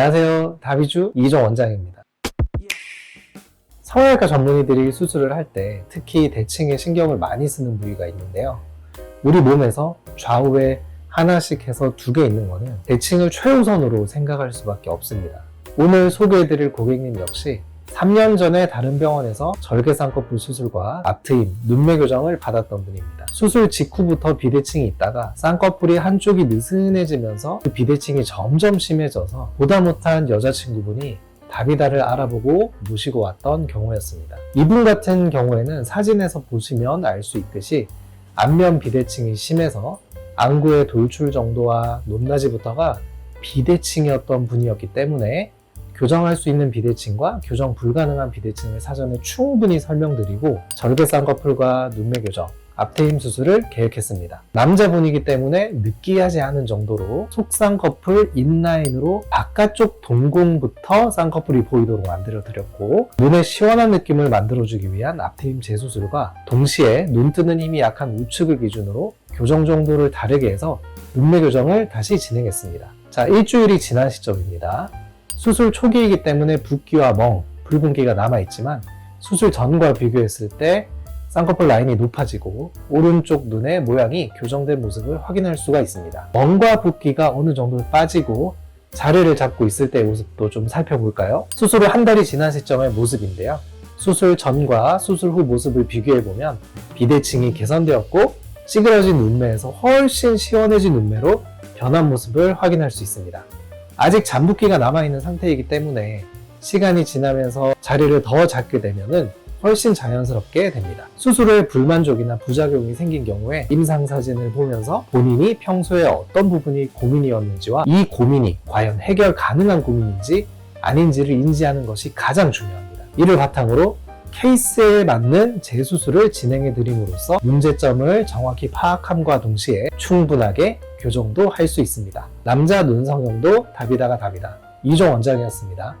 안녕하세요. 다비주 이종 원장입니다. 성형외과 전문의들이 수술을 할 때 특히 대칭에 신경을 많이 쓰는 부위가 있는데요. 우리 몸에서 좌우에 하나씩 해서 두 개 있는 거는 대칭을 최우선으로 생각할 수밖에 없습니다. 오늘 소개해드릴 고객님 역시 3년 전에 다른 병원에서 절개 쌍꺼풀 수술과 앞트임, 눈매 교정을 받았던 분입니다. 수술 직후부터 비대칭이 있다가 쌍꺼풀이 한쪽이 느슨해지면서 그 비대칭이 점점 심해져서 보다 못한 여자친구분이 다비다를 알아보고 모시고 왔던 경우였습니다. 이분 같은 경우에는 사진에서 보시면 알 수 있듯이 안면 비대칭이 심해서 안구의 돌출 정도와 높낮이부터가 비대칭이었던 분이었기 때문에 교정할 수 있는 비대칭과 교정 불가능한 비대칭을 사전에 충분히 설명드리고 절개 쌍꺼풀과 눈매 교정, 앞트임 수술을 계획했습니다. 남자분이기 때문에 느끼하지 않은 정도로 속쌍꺼풀 인라인으로 바깥쪽 동공부터 쌍꺼풀이 보이도록 만들어 드렸고 눈에 시원한 느낌을 만들어 주기 위한 앞트임 재수술과 동시에 눈 뜨는 힘이 약한 우측을 기준으로 교정 정도를 다르게 해서 눈매 교정을 다시 진행했습니다. 자, 일주일이 지난 시점입니다. 수술 초기이기 때문에 붓기와 멍, 붉은기가 남아있지만 수술 전과 비교했을 때 쌍꺼풀 라인이 높아지고 오른쪽 눈의 모양이 교정된 모습을 확인할 수가 있습니다. 멍과 붓기가 어느 정도 빠지고 자리를 잡고 있을 때의 모습도 좀 살펴볼까요? 수술 후 한 달이 지난 시점의 모습인데요. 수술 전과 수술 후 모습을 비교해보면 비대칭이 개선되었고 찌그러진 눈매에서 훨씬 시원해진 눈매로 변한 모습을 확인할 수 있습니다. 아직 잠붓기가 남아있는 상태이기 때문에 시간이 지나면서 자리를 더 잡게 되면은 훨씬 자연스럽게 됩니다. 수술에 불만족이나 부작용이 생긴 경우에 임상 사진을 보면서 본인이 평소에 어떤 부분이 고민이었는지와 이 고민이 과연 해결 가능한 고민인지 아닌지를 인지하는 것이 가장 중요합니다. 이를 바탕으로 케이스에 맞는 재수술을 진행해 드림으로써 문제점을 정확히 파악함과 동시에 충분하게 교정도 할 수 있습니다. 남자 눈 성형도 답이다가 답이다. 이종 원장이었습니다.